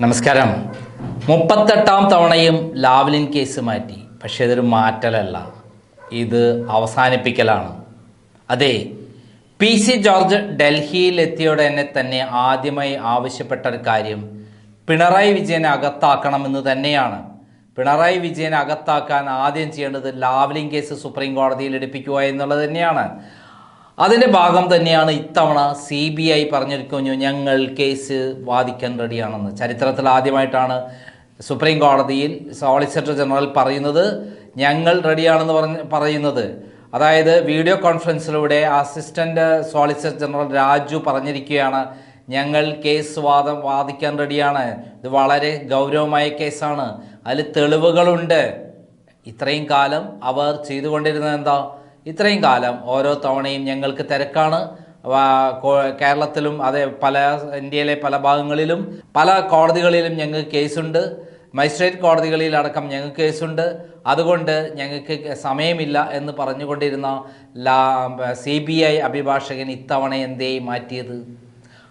നമസ്കാരം. മുപ്പത്തെട്ടാം തവണയും Lavalin case മാറ്റി. പക്ഷേ ഇതൊരു മാറ്റലല്ല. ഇത് അവസാനിപ്പിക്കലാണ്. അതെ പി സി ജോർജ് ഡൽഹിയിൽ എത്തിയോടെ തന്നെ ആദ്യമായി ആവശ്യപ്പെട്ട ഒരു കാര്യം പിണറായി വിജയനെ അകത്താക്കണമെന്ന് തന്നെയാണ്. പിണറായി വിജയനെ അകത്താക്കാൻ ആദ്യം ചെയ്യേണ്ടത് ലാവ്ലിൻ കേസ് സുപ്രീം കോടതിയിൽ എടുപ്പിക്കുക എന്നുള്ളത് തന്നെയാണ്. അതിന്റെ ഭാഗം തന്നെയാണ് ഇത്തവണ സി ബി ഐ പറഞ്ഞിരിക്കുന്നു ഞങ്ങൾ കേസ് വാദിക്കാൻ റെഡിയാണെന്ന്. ചരിത്രത്തിൽ ആദ്യമായിട്ടാണ് സുപ്രീം കോടതിയിൽ സോളിസിറ്റർ ജനറൽ പറയുന്നത് ഞങ്ങൾ റെഡിയാണെന്ന് പറഞ്ഞ് പറയുന്നത്. അതായത് വീഡിയോ കോൺഫറൻസിലൂടെ അസിസ്റ്റന്റ് സോളിസിറ്റർ ജനറൽ രാജു പറഞ്ഞിരിക്കുകയാണ് ഞങ്ങൾ കേസ് വാദം വാദിക്കാൻ റെഡിയാണ്. ഇത് വളരെ ഗൗരവമായ കേസാണ്. അതിൽ തെളിവുകളുണ്ട്. ഇത്രയും കാലം അവർ ചെയ്തുകൊണ്ടിരുന്നത് എന്താ? ഇത്രയും കാലം ഓരോ തവണയും ഞങ്ങൾക്ക് തിരക്കാണ്. കേരളത്തിലും അതെ പല ഇന്ത്യയിലെ പല ഭാഗങ്ങളിലും പല കോടതികളിലും ഞങ്ങൾക്ക് കേസുണ്ട്. മജിസ്ട്രേറ്റ് കോടതികളിലടക്കം ഞങ്ങൾക്ക് കേസുണ്ട്. അതുകൊണ്ട് ഞങ്ങൾക്ക് സമയമില്ല എന്ന് പറഞ്ഞുകൊണ്ടിരുന്ന ലാ സി ബി ഐ അഭിഭാഷകൻ ഇത്തവണ എന്തേ മാറ്റിയത്?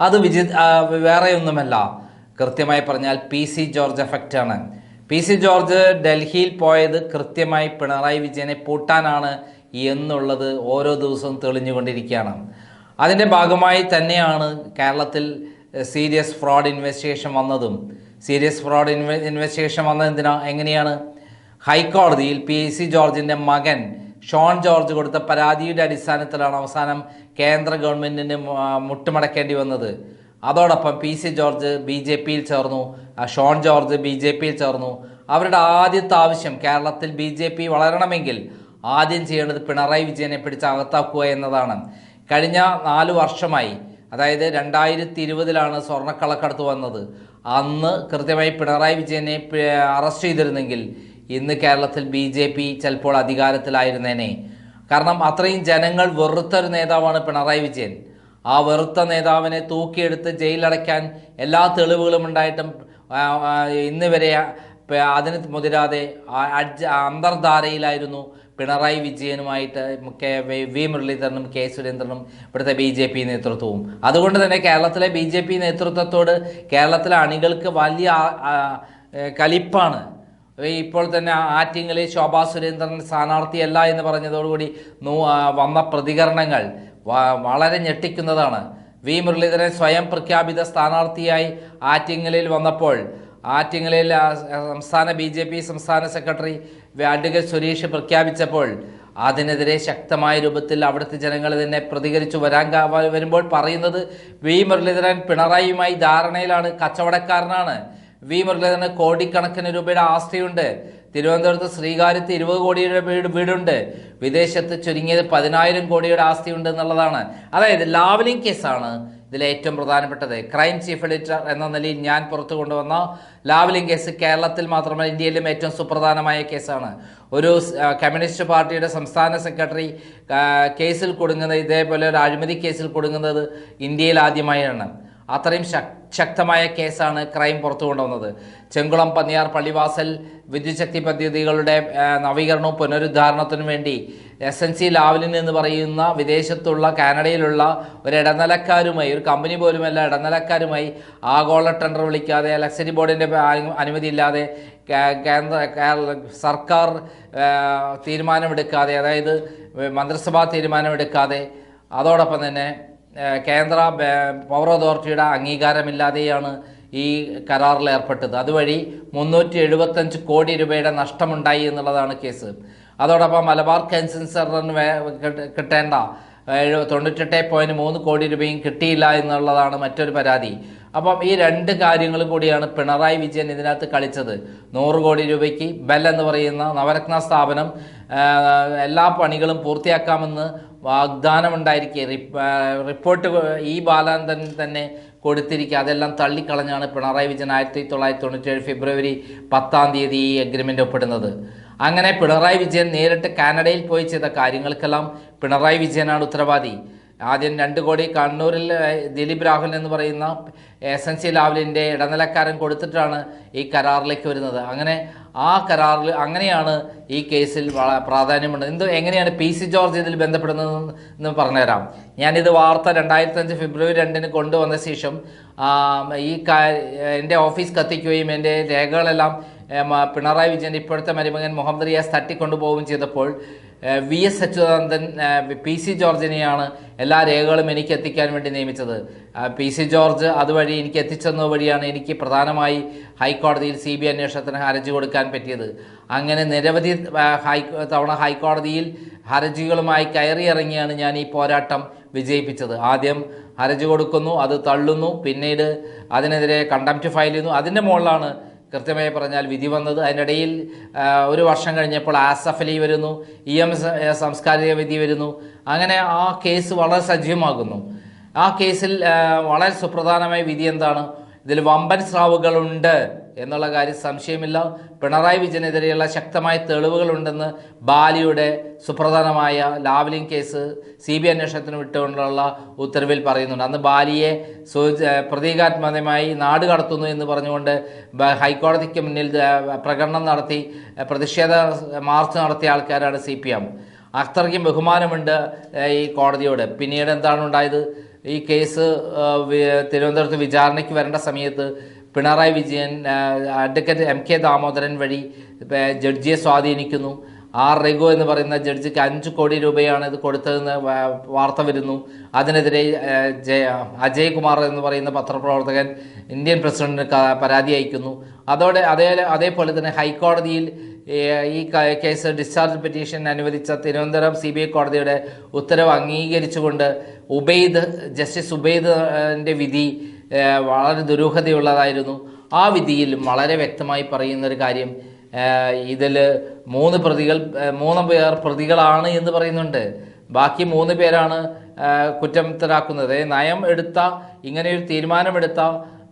അത് വിജി വേറെ വേറെയൊന്നുമല്ല. കൃത്യമായി പറഞ്ഞാൽ പി സി ജോർജ് എഫക്റ്റ് ആണ് പി സി ജോർജ് ഡൽഹിയിൽ പോയത് കൃത്യമായി പിണറായി വിജയനെ പൂട്ടാനാണ് എന്നുള്ളത് ഓരോ ദിവസവും തെളിഞ്ഞുകൊണ്ടിരിക്കുകയാണ്. അതിന്റെ ഭാഗമായി തന്നെയാണ് കേരളത്തിൽ സീരിയസ് ഫ്രോഡ് ഇൻവെസ്റ്റിഗേഷൻ വന്നതും. സീരിയസ് ഫ്രോഡ് ഇൻവെ ഇൻവെസ്റ്റിഗേഷൻ വന്നത് എന്തിനാ? എങ്ങനെയാണ്? ഹൈക്കോടതിയിൽ പി സി ജോർജിന്റെ മകൻ ഷോൺ ജോർജ് കൊടുത്ത പരാതിയുടെ അടിസ്ഥാനത്തിലാണ് അവസാനം കേന്ദ്ര ഗവൺമെന്റിന് മുട്ടുമടക്കേണ്ടി വന്നത്. അതോടൊപ്പം P C George B J പിയിൽ ചേർന്നു ഷോൺ ജോർജ് ബി ജെ പിയിൽ ചേർന്നു. അവരുടെ ആദ്യത്തെ ആവശ്യം കേരളത്തിൽ ബി ജെ പി വളരണമെങ്കിൽ ആദ്യം ചെയ്യേണ്ടത് പിണറായി വിജയനെ പിടിച്ച് അകത്താക്കുക എന്നതാണ്. കഴിഞ്ഞ നാല് വർഷമായി അതായത് രണ്ടായിരത്തി ഇരുപതിലാണ് സ്വർണക്കള്ളക്കടത്ത് വന്നത്. അന്ന് കൃത്യമായി പിണറായി വിജയനെ അറസ്റ്റ് ചെയ്തിരുന്നെങ്കിൽ ഇന്ന് കേരളത്തിൽ ബി ജെ പി ചിലപ്പോൾ അധികാരത്തിലായിരുന്നേനെ. കാരണം അത്രയും ജനങ്ങൾ വെറുത്തൊരു നേതാവാണ് പിണറായി വിജയൻ. ആ വെറുത്ത നേതാവിനെ തൂക്കിയെടുത്ത് ജയിലടയ്ക്കാൻ എല്ലാ തെളിവുകളും ഉണ്ടായിട്ടും ഇന്ന് വരെ അതിന് മുതിരാതെ അന്തർധാരയിലായിരുന്നു പിണറായി വിജയനുമായിട്ട് കെ വി- മുരളീധരനും കെ സുരേന്ദ്രനും ഇവിടുത്തെ ബി ജെ പി നേതൃത്വവും. അതുകൊണ്ട് തന്നെ കേരളത്തിലെ ബി ജെ പി നേതൃത്വത്തോട് കേരളത്തിലെ അണികൾക്ക് വലിയ കലിപ്പാണ്. ഇപ്പോൾ തന്നെ ആറ്റിങ്ങളിൽ ശോഭാ സുരേന്ദ്രൻ സ്ഥാനാർത്ഥിയല്ല എന്ന് പറഞ്ഞതോടുകൂടി വന്ന പ്രതികരണങ്ങൾ വളരെ ഞെട്ടിക്കുന്നതാണ്. വി മുരളീധരൻ സ്വയം പ്രഖ്യാപിത സ്ഥാനാർത്ഥിയായി ആറ്റിങ്ങലിൽ വന്നപ്പോൾ ആറ്റിങ്ങലിൽ സംസ്ഥാന ബി ജെ പി സംസ്ഥാന സെക്രട്ടറി അഡ്വക്കേറ്റ് സുരേഷ് പ്രഖ്യാപിച്ചപ്പോൾ അതിനെതിരെ ശക്തമായ രൂപത്തിൽ അവിടുത്തെ ജനങ്ങൾ തന്നെ പ്രതികരിച്ചു. വരാൻ വരുമ്പോൾ പറയുന്നത് വി മുരളീധരൻ പിണറായിയുമായി ധാരണയിലാണ്. കച്ചവടക്കാരനാണ്. വി മുരളീധരന് കോടിക്കണക്കിന് രൂപയുടെ ആസ്തിയുണ്ട്. തിരുവനന്തപുരത്ത് ശ്രീകാര്യത്ത് ഇരുപത് കോടിയുടെ വീട് വീടുണ്ട്. വിദേശത്ത് ചുരുങ്ങിയത് പതിനായിരം കോടിയുടെ ആസ്തിയുണ്ട് എന്നുള്ളതാണ്. അതായത് ലാവലിംഗ് കേസാണ്. ഇതിൽ ഏറ്റവും പ്രധാനപ്പെട്ടത്. ക്രൈം ചീഫ് എഡിറ്റർ എന്ന നിലയിൽ ഞാൻ പുറത്തു കൊണ്ടുവന്ന ലാവലിംഗ് കേസ് കേരളത്തിൽ മാത്രമല്ല ഇന്ത്യയിലും ഏറ്റവും സുപ്രധാനമായ കേസാണ്. ഒരു കമ്മ്യൂണിസ്റ്റ് പാർട്ടിയുടെ സംസ്ഥാന സെക്രട്ടറി കേസിൽ കൊടുങ്ങുന്നത് ഇതേപോലെ ഒരു അഴിമതി കേസിൽ കൊടുങ്ങുന്നത് ഇന്ത്യയിൽ ആദ്യമായാണ്. അത്രയും ശക് ശക്തമായ കേസാണ് ക്രൈം പുറത്തു കൊണ്ടുവന്നത്. ചെങ്കുളം പന്നിയാർ പള്ളിവാസൽ വിദ്യുച്ഛക്തി പദ്ധതികളുടെ നവീകരണവും പുനരുദ്ധാരണത്തിനും വേണ്ടി എസ് എൻ സി ലാവലിൻ എന്ന് പറയുന്ന വിദേശത്തുള്ള കാനഡയിലുള്ള ഒരു ഇടനിലക്കാരുമായി ഒരു കമ്പനി പോലുമല്ല ഇടനിലക്കാരുമായി ആഗോള ടെൻഡർ വിളിക്കാതെ ലക്സറി ബോർഡിന്റെ അനുമതി ഇല്ലാതെ കേ- കേന്ദ്ര സർക്കാർ തീരുമാനമെടുക്കാതെ അതായത് മന്ത്രിസഭാ തീരുമാനമെടുക്കാതെ അതോടൊപ്പം തന്നെ കേന്ദ്ര പവർ അതോറിറ്റിയുടെ അംഗീകാരമില്ലാതെയാണ് ഈ കരാറിൽ ഏർപ്പെട്ടത്. അതുവഴി മുന്നൂറ്റി എഴുപത്തഞ്ച് കോടി രൂപയുടെ നഷ്ടമുണ്ടായി എന്നുള്ളതാണ് കേസ്. അതോടൊപ്പം മലബാർ സെന്ററിന് വേ- കിട്ടേണ്ട തൊണ്ണൂറ്റെട്ട് പോയിന്റ് മൂന്ന് കോടി രൂപയും കിട്ടിയില്ല എന്നുള്ളതാണ് മറ്റൊരു പരാതി. അപ്പം ഈ രണ്ട് കാര്യങ്ങളും കൂടിയാണ് പിണറായി വിജയൻ ഇതിനകത്ത് കളിച്ചത്. നൂറ് കോടി രൂപയ്ക്ക് ബെൽ എന്ന് പറയുന്ന നവരത്ന സ്ഥാപനം എല്ലാ പണികളും പൂർത്തിയാക്കാമെന്ന് വാഗ്ദാനമുണ്ടായിരിക്കെ. ഉണ്ടായിരിക്കുക റിപ്പോർട്ട് ഈ ബാലാനന്ദൻ തന്നെ കൊടുത്തിരിക്കുക അതെല്ലാം തള്ളിക്കളഞ്ഞാണ് പിണറായി വിജയൻ ആയിരത്തി തൊള്ളായിരത്തി തൊണ്ണൂറ്റേഴ് ഫെബ്രുവരി പത്താം തീയതി ഈ അഗ്രിമെന്റ് ഒപ്പിടുന്നത്. അങ്ങനെ പിണറായി വിജയൻ നേരിട്ട് കാനഡയിൽ പോയി ചെയ്ത കാര്യങ്ങൾക്കെല്ലാം പിണറായി വിജയനാണ് ഉത്തരവാദി. ആദ്യം രണ്ട് കോടി കണ്ണൂരിൽ ദിലീപ് രാഹുൽ എന്ന് പറയുന്ന എസ് എൻ സി ലാവലിന്റെ ഇടനിലക്കാരൻ കൊടുത്തിട്ടാണ് ഈ കരാറിലേക്ക് വരുന്നത്. അങ്ങനെ ആ കരാറിൽ അങ്ങനെയാണ് ഈ കേസിൽ പ്രാധാന്യമുണ്ട്. എന്ത് എങ്ങനെയാണ് പി സി ജോർജ് ഇതിൽ ബന്ധപ്പെടുന്നത് എന്ന് പറഞ്ഞുതരാം. ഞാനിത് വാർത്ത രണ്ടായിരത്തി അഞ്ച് ഫെബ്രുവരി രണ്ടിന് കൊണ്ടുവന്ന ശേഷം ഈ എന്റെ ഓഫീസ് കത്തിക്കുകയും എന്റെ രേഖകളെല്ലാം പിണറായി വിജയന്റെ ഇപ്പോഴത്തെ മരുമകൻ മുഹമ്മദ് റിയാസ് തട്ടിക്കൊണ്ടുപോവുകയും ചെയ്തപ്പോൾ V S Achuthanandan P C ജോർജിനെയാണ് എല്ലാ രേഖകളും എനിക്ക് എത്തിക്കാൻ വേണ്ടി നിയമിച്ചത്. പി സി ജോർജ് അതുവഴി എനിക്ക് എത്തിച്ചെന്ന വഴിയാണ് എനിക്ക് പ്രധാനമായി ഹൈക്കോടതിയിൽ സി ബി അന്വേഷണത്തിന് ഹർജി കൊടുക്കാൻ പറ്റിയത്. അങ്ങനെ നിരവധി ഹൈ തവണ ഹൈക്കോടതിയിൽ ഹർജികളുമായി കയറിയിറങ്ങിയാണ് ഞാൻ ഈ പോരാട്ടം വിജയിപ്പിച്ചത്. ആദ്യം ഹർജി കൊടുക്കുന്നു അത് തള്ളുന്നു പിന്നീട് അതിനെതിരെ കണ്ടംപ്റ്റ് ഫയൽ ചെയ്യുന്നു. അതിന്റെ മുകളിലാണ് കൃത്യമായി പറഞ്ഞാൽ വിധി വന്നത്. അതിനിടയിൽ ഒരു വർഷം കഴിഞ്ഞപ്പോൾ ആസഫ് അലി വരുന്നു ഇ എം സാംസ്കാരിക വിധി വരുന്നു. അങ്ങനെ ആ കേസ് വളരെ സജീവമാകുന്നു. ആ കേസിൽ വളരെ സുപ്രധാനമായ വിധി എന്താണ്? ഇതിൽ വമ്പൻ സ്രാവുകളുണ്ട് എന്നുള്ള കാര്യം സംശയമില്ല. പിണറായി വിജയനെതിരെയുള്ള ശക്തമായ തെളിവുകളുണ്ടെന്ന് ബാലിയുടെ സുപ്രധാനമായ ലാവലിംഗ് കേസ് സി ബി അന്വേഷണത്തിന് വിട്ടുകൊണ്ടുള്ള ഉത്തരവിൽ പറയുന്നുണ്ട്. അന്ന് ബാലിയെ പ്രതീകാത്മകമായി നാട് കടത്തുന്നു എന്ന് പറഞ്ഞുകൊണ്ട് ഹൈക്കോടതിക്ക് മുന്നിൽ പ്രകടനം നടത്തി പ്രതിഷേധ മാർച്ച് നടത്തിയ ആൾക്കാരാണ് സി പി എം അത്രയ്ക്കും ബഹുമാനമുണ്ട് ഈ കോടതിയോട്. പിന്നീട് എന്താണ് ഉണ്ടായത്? ഈ കേസ് തിരുവനന്തപുരത്ത് വിചാരണയ്ക്ക് വരേണ്ട സമയത്ത് Pinarayi Vijayan advocate M K Damodaran വഴി ജഡ്ജിയെ സ്വാധീനിക്കുന്നു. ആർ റെഗോ എന്ന് പറയുന്ന ജഡ്ജിക്ക് അഞ്ച് കോടി രൂപയാണ് ഇത് കൊടുത്തതെന്ന് വാർത്ത വരുന്നു. അതിനെതിരെ ജയ അജയ് കുമാർ എന്ന് പറയുന്ന പത്രപ്രവർത്തകൻ ഇന്ത്യൻ പ്രസിഡന്റിന് പരാതി അയക്കുന്നു. അതോടെ അതേ അതേപോലെ തന്നെ ഹൈക്കോടതിയിൽ ഈ കേസ് ഡിസ്ചാർജ് പെറ്റീഷൻ അനുവദിച്ച തിരുവനന്തപുരം സി ബി ഐ കോടതിയുടെ ഉത്തരവ് അംഗീകരിച്ചുകൊണ്ട് ഉബൈദ് ജസ്റ്റിസ് ഉബൈദിന്റെ വിധി വളരെ ദുരൂഹതയുള്ളതായിരുന്നു. ആ വിധിയിൽ വളരെ വ്യക്തമായി പറയുന്ന ഒരു കാര്യം ഇതിൽ മൂന്ന് പ്രതികൾ മൂന്ന് പേർ പ്രതികളാണ് എന്ന് പറയുന്നുണ്ട്. ബാക്കി മൂന്ന് പേരാണ് കുറ്റമുക്തരാക്കുന്നത്. നയം എടുത്ത ഇങ്ങനെയൊരു തീരുമാനമെടുത്ത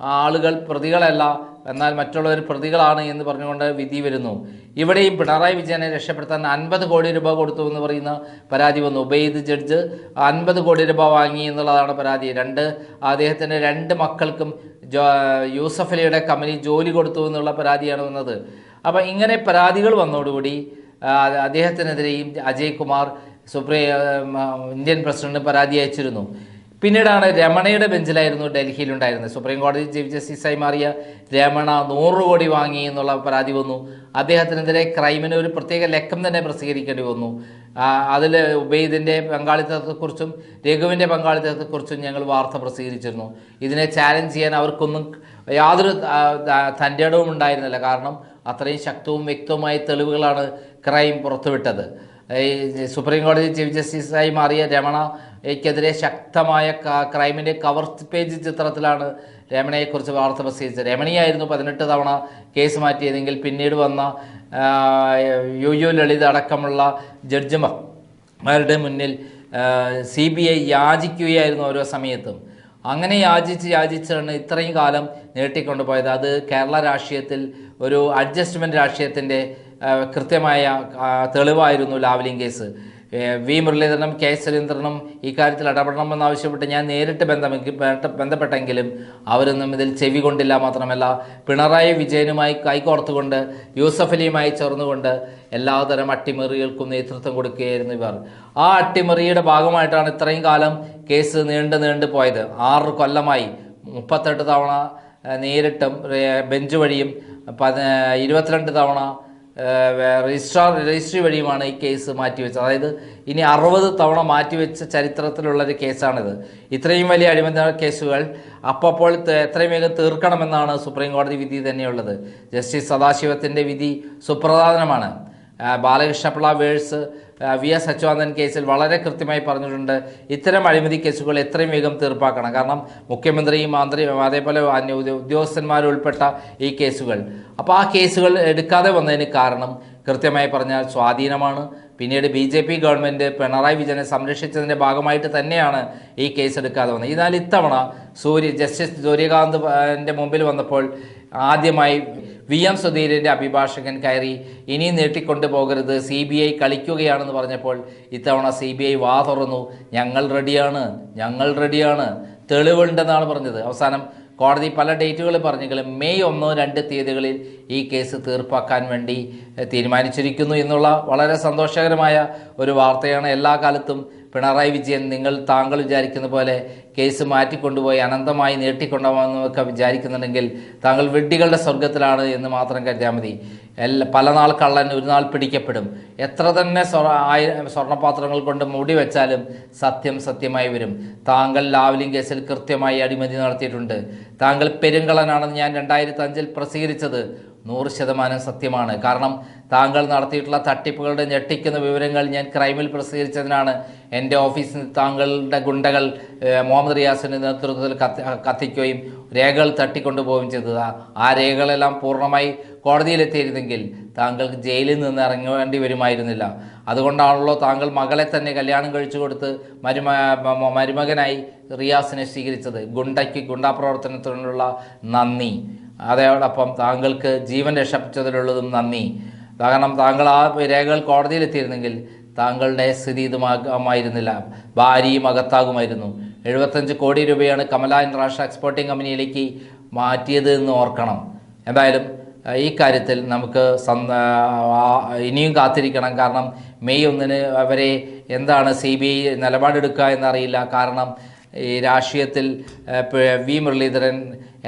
ആളുകൾ പ്രതികളല്ല. എന്നാൽ മറ്റുള്ളവർ പ്രതികളാണ് എന്ന് പറഞ്ഞുകൊണ്ട് വിധി വരുന്നു. ഇവിടെയും പിണറായി വിജയനെ രക്ഷപ്പെടുത്താൻ അൻപത് കോടി രൂപ കൊടുത്തു എന്ന് പറയുന്ന പരാതി വന്നു. ഉബൈദ് ജഡ്ജ് അൻപത് കോടി രൂപ വാങ്ങി എന്നുള്ളതാണ് പരാതി. രണ്ട് അദ്ദേഹത്തിന്റെ രണ്ട് മക്കൾക്കും ജോ യൂസഫലിയുടെ കമ്പനി ജോലി കൊടുത്തു എന്നുള്ള പരാതിയാണ് വന്നത്. അപ്പം ഇങ്ങനെ പരാതികൾ വന്നതോടുകൂടി അദ്ദേഹത്തിനെതിരെയും Ajay Kumar supreme Indian president പരാതി അയച്ചിരുന്നു. പിന്നീടാണ് രമണയുടെ ബെഞ്ചിലായിരുന്നു ഡൽഹിയിൽ ഉണ്ടായിരുന്നത്. സുപ്രീം കോടതി ചീഫ് ജസ്റ്റിസായി മാറിയ രമണ നൂറ് കോടി വാങ്ങി എന്നുള്ള പരാതി വന്നു. അദ്ദേഹത്തിനെതിരെ ക്രൈമിന് ഒരു പ്രത്യേക ലക്കം തന്നെ പ്രസിദ്ധീകരിക്കേണ്ടി വന്നു. അതിൽ ഉബൈദിന്റെ പങ്കാളിത്തത്തെക്കുറിച്ചും രഘുവിന്റെ പങ്കാളിത്തത്തെക്കുറിച്ചും ഞങ്ങൾ വാർത്ത പ്രസിദ്ധീകരിച്ചിരുന്നു. ഇതിനെ ചാലഞ്ച് ചെയ്യാൻ അവർക്കൊന്നും യാതൊരു തന്റെ ഇടവും ഉണ്ടായിരുന്നില്ല. കാരണം അത്രയും ശക്തവും വ്യക്തവുമായ തെളിവുകളാണ് ക്രൈം പുറത്തുവിട്ടത്. സുപ്രീം കോടതി ചീഫ് ജസ്റ്റിസായി മാറിയ രമണയ്ക്കെതിരെ ശക്തമായ ക്രൈമിന്റെ കവർ പേജ് ചിത്രത്തിലാണ് രമണയെക്കുറിച്ച് വാർത്ത പ്രസിദ്ധീകരിച്ചത്. രമണിയായിരുന്നു പതിനെട്ട് തവണ കേസ് മാറ്റിയതെങ്കിൽ പിന്നീട് വന്ന യു യു ലളിത് അടക്കമുള്ള ജഡ്ജിമാരുടെ മുന്നിൽ സി ബി ഐ യാചിക്കുകയായിരുന്നു ഓരോ സമയത്തും. അങ്ങനെ യാചിച്ച് യാചിച്ചാണ് ഇത്രയും കാലം നീട്ടിക്കൊണ്ടുപോയത്. അത് കേരള രാഷ്ട്രീയത്തിൽ ഒരു അഡ്ജസ്റ്റ്മെന്റ് രാഷ്ട്രീയത്തിന്റെ കൃത്യമായ തെളിവായിരുന്നു ലാവ്ലിംഗ് കേസ്. വി. മുരളീധരനും കെ. സുരേന്ദ്രനും ഇക്കാര്യത്തിൽ ഇടപെടണമെന്നാവശ്യപ്പെട്ട് ഞാൻ നേരിട്ട് ബന്ധമെങ്കിൽ ബന്ധ- ബന്ധപ്പെട്ടെങ്കിലും അവരൊന്നും ഇതിൽ ചെവി കൊണ്ടില്ല മാത്രമല്ല പിണറായി വിജയനുമായി കൈകോർത്തുകൊണ്ട് യൂസഫ് അലിയുമായി ചേർന്നുകൊണ്ട് എല്ലാതരം അട്ടിമറികൾക്കും നേതൃത്വം കൊടുക്കുകയായിരുന്നു ഇവർ. ആ അട്ടിമറിയുടെ ഭാഗമായിട്ടാണ് ഇത്രയും കാലം കേസ് നീണ്ടു നീണ്ടു പോയത്. ആറ് കൊല്ലമായി. മുപ്പത്തെട്ട് തവണ നേരിട്ടും ബെഞ്ച് വഴിയും പതി ഇരുപത്തിരണ്ട് തവണ രജിസ്ട്രാർ രജിസ്ട്രി വഴിയുമാണ് ഈ കേസ് മാറ്റിവെച്ചത്. അതായത് ഇനി അറുപത് തവണ മാറ്റിവെച്ച ചരിത്രത്തിലുള്ളൊരു കേസാണിത്. ഇത്രയും വലിയ അഴിമതി കേസുകൾ അപ്പോൾ എത്രയും വേഗം തീർക്കണമെന്നാണ് സുപ്രീം കോടതി വിധി തന്നെയുള്ളത്. ജസ്റ്റിസ് സദാശിവത്തിന്റെ വിധി സുപ്രധാനമാണ്. Balakrishna Pillai versus V S Achuthanandan കേസിൽ വളരെ കൃത്യമായി പറഞ്ഞിട്ടുണ്ട് ഇത്തരം അഴിമതി കേസുകൾ എത്രയും വേഗം തീർപ്പാക്കണം. കാരണം മുഖ്യമന്ത്രിയും മന്ത്രിയും അതേപോലെ ഉദ്യോഗസ്ഥന്മാരുൾപ്പെട്ട ഈ കേസുകൾ. അപ്പോൾ ആ കേസുകൾ എടുക്കാതെ വന്നതിന് കാരണം കൃത്യമായി പറഞ്ഞാൽ സ്വാധീനമാണ്. പിന്നീട് B J P government Pinarayi വിജയനെ സംരക്ഷിച്ചതിന്റെ ഭാഗമായിട്ട് തന്നെയാണ് ഈ കേസ് എടുക്കാതെ വന്നത്. എന്നാൽ ഇത്തവണ സൂര്യ ജസ്റ്റിസ് സൂര്യകാന്ത് മുമ്പിൽ വന്നപ്പോൾ ആദ്യമായി വി എം സുധീരന്റെ അഭിഭാഷകൻ കയറി ഇനിയും നീട്ടിക്കൊണ്ടു പോകരുത് സി ബി ഐ കളിക്കുകയാണെന്ന് പറഞ്ഞപ്പോൾ ഇത്തവണ സി ബി ഐ വാ തുറന്നു. ഞങ്ങൾ റെഡിയാണ് ഞങ്ങൾ റെഡിയാണ് തെളിവുണ്ടെന്നാണ് പറഞ്ഞത്. അവസാനം കോടതി പല ഡേറ്റുകൾ പറഞ്ഞെങ്കിലും മെയ് ഒന്നോ രണ്ട് തീയതികളിൽ ഈ കേസ് തീർപ്പാക്കാൻ വേണ്ടി തീരുമാനിച്ചിരിക്കുന്നു എന്നുള്ള വളരെ സന്തോഷകരമായ ഒരു വാർത്തയാണ് എല്ലാ കാലത്തും പിണറായി വിജയൻ നിങ്ങൾ താങ്കൾ വിചാരിക്കുന്ന പോലെ കേസ് മാറ്റിക്കൊണ്ടുപോയി അനന്തമായി നീട്ടിക്കൊണ്ടുപോകാമെന്നൊക്കെ വിചാരിക്കുന്നുണ്ടെങ്കിൽ താങ്കൾ വെഡ്ഡികളുടെ സ്വർഗത്തിലാണ് എന്ന് മാത്രം കരുതിയാൽ മതി. എല്ലാ പല നാൾ കള്ളൻ ഒരു നാൾ പിടിക്കപ്പെടും. എത്ര തന്നെ ആയിരം സ്വർണപാത്രങ്ങൾ കൊണ്ട് മൂടി വെച്ചാലും സത്യം സത്യമായി വരും. താങ്കൾ ലാവ്ലിംഗ് കേസിൽ കൃത്യമായി അഴിമതി നടത്തിയിട്ടുണ്ട്. താങ്കൾ പെരുങ്കളനാണെന്ന് ഞാൻ രണ്ടായിരത്തി അഞ്ചിൽ പ്രസിദ്ധീകരിച്ചത്. നൂറ് ശതമാനം സത്യമാണ്. കാരണം താങ്കൾ നടത്തിയിട്ടുള്ള തട്ടിപ്പുകളുടെ ഞെട്ടിക്കുന്ന വിവരങ്ങൾ ഞാൻ ക്രൈമിൽ പ്രസിദ്ധീകരിച്ചതിനാണ് എന്റെ ഓഫീസിൽ താങ്കളുടെ ഗുണ്ടകൾ മുഹമ്മദ് റിയാസിന്റെ നേതൃത്വത്തിൽ കത്തി കത്തിക്കുകയും രേഖകൾ തട്ടിക്കൊണ്ടുപോവുകയും ചെയ്തത്. ആ രേഖകളെല്ലാം പൂർണമായി കോടതിയിലെത്തിയിരുന്നെങ്കിൽ താങ്കൾക്ക് ജയിലിൽ നിന്ന് ഇറങ്ങേണ്ടി വരുമായിരുന്നില്ല. അതുകൊണ്ടാണല്ലോ താങ്കൾ മകളെ തന്നെ കല്യാണം കഴിച്ചു കൊടുത്ത് മരുമ മരുമകനായി റിയാസിനെ സ്വീകരിച്ചത്. ഗുണ്ടയ്ക്ക് ഗുണ്ടാപ്രവർത്തനത്തിനുള്ള നന്ദി. അതോടൊപ്പം താങ്കൾക്ക് ജീവൻ രക്ഷപ്പെട്ടതിലുള്ളതും നന്ദി. കാരണം താങ്കൾ ആ രേഖകൾ കോടതിയിലെത്തിയിരുന്നെങ്കിൽ താങ്കളുടെ സ്ഥിതി ഇതുമാകുമായിരുന്നില്ല. ഭാര്യയും അകത്താകുമായിരുന്നു. എഴുപത്തഞ്ച് കോടി രൂപയാണ് കമല ഇന്റർനാഷണൽ എക്സ്പോർട്ടിംഗ് കമ്പനിയിലേക്ക് മാറ്റിയത് എന്ന് ഓർക്കണം. എന്തായാലും ഈ കാര്യത്തിൽ നമുക്ക് ഇനിയും കാത്തിരിക്കണം. കാരണം മെയ് ഒന്നിന് അവരെ എന്താണ് സി ബി ഐ നിലപാടെടുക്കുക എന്നറിയില്ല. കാരണം ഈ രാഷ്ട്രീയത്തിൽ വി മുരളീധരൻ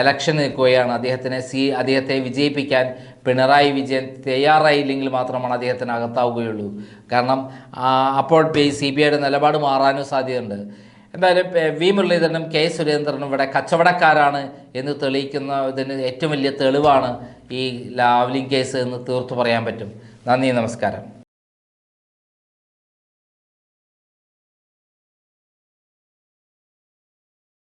എലക്ഷൻ നിൽക്കുകയാണ്. അദ്ദേഹത്തിനെ സി അദ്ദേഹത്തെ വിജയിപ്പിക്കാൻ പിണറായി വിജയൻ തയ്യാറായില്ലെങ്കിൽ മാത്രമാണ് അദ്ദേഹത്തിന് അകത്താവുകയുള്ളൂ. കാരണം അപ്പോൾ സി ബി ഐയുടെ നിലപാട് മാറാനും സാധ്യതയുണ്ട്. എന്തായാലും വി മുരളീധരനും കെ സുരേന്ദ്രനും ഇവിടെ കച്ചവടക്കാരാണ് എന്ന് തെളിയിക്കുന്ന ഇതിന് ഏറ്റവും വലിയ തെളിവാണ് ഈ ലാവ്ലിംഗ് കേസ് എന്ന് തീർത്തു പറയാൻ പറ്റും. നന്ദി നമസ്കാരം.